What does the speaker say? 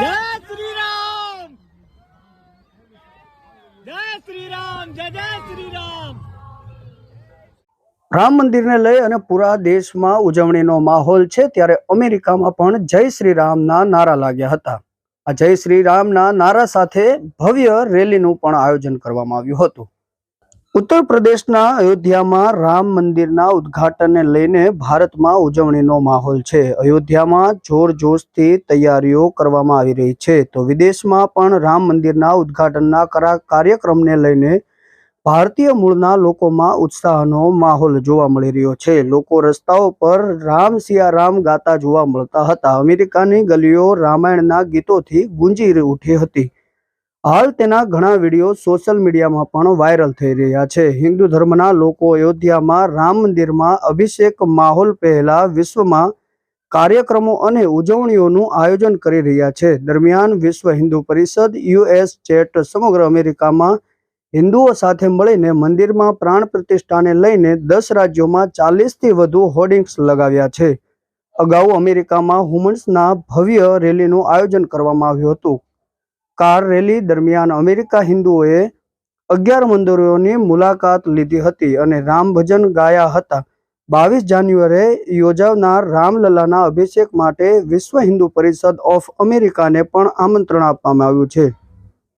જય શ્રી રામ જય શ્રી રામ રામ મંદિરને લઈ અને પૂરા દેશમાં ઉજવણીનો માહોલ છે, ત્યારે અમેરિકામાં પણ જય શ્રી રામના નારા લાગ્યા હતા. આ જય શ્રી રામના નારા સાથે ભવ્ય રેલીનું પણ આયોજન કરવામાં આવ્યું હતું. ઉત્તર પ્રદેશના અયોધ્યામાં રામ મંદિરના ઉદ્ઘાટનને લઈને ભારતમાં ઉજવણીનો માહોલ છે. અયોધ્યામાં જોરજોશથી તૈયારીઓ કરવામાં આવી રહી છે. તો વિદેશમાં પણ રામ મંદિરના ઉદ્ઘાટનના કરા- કાર્યક્રમને લઈને ભારતીય મૂળના લોકોમાં ઉત્સાહનો માહોલ જોવા મળી રહ્યો છે. લોકો રસ્તાઓ પર રામ સિયા રામ ગાતા જોવા મળતા હતા. અમેરિકાની ગલીઓ રામાયણના ગીતોથી ગુંજી ઉઠી હતી. હાલ તેના ઘણા વીડિયો સોશિયલ મીડિયામાં પણ વાયરલ થઈ રહ્યા છે. હિન્દુ ધર્મના લોકો અયોધ્યામાં રામ મંદિરમાં અભિષેક માહોલ પહેલા વિશ્વમાં કાર્યક્રમો અને ઉજવણીઓનું આયોજન કરી રહ્યા છે. દરમિયાન વિશ્વ હિન્દુ પરિષદ યુએસ ચેટ સમગ્ર અમેરિકામાં હિન્દુઓ સાથે મળીને મંદિરમાં પ્રાણ પ્રતિષ્ઠાને લઈને દસ રાજ્યોમાં ચાલીસથી વધુ હોર્ડિંગ્સ લગાવ્યા છે. અગાઉ અમેરિકામાં હુમન્સના ભવ્ય રેલીનું આયોજન કરવામાં આવ્યું હતું. કાર રેલી દરમિયાન અમેરિકા હિન્દુઓએ અગિયાર મંદિરોની મુલાકાત લીધી હતી અને રામ ભજન ગાયા હતા. બાવીસ જાન્યુઆરીએ યોજાનાર રામલલાના અભિષેક માટે વિશ્વ હિન્દુ પરિષદ ઓફ અમેરિકાને પણ આમંત્રણ આપવામાં આવ્યું છે.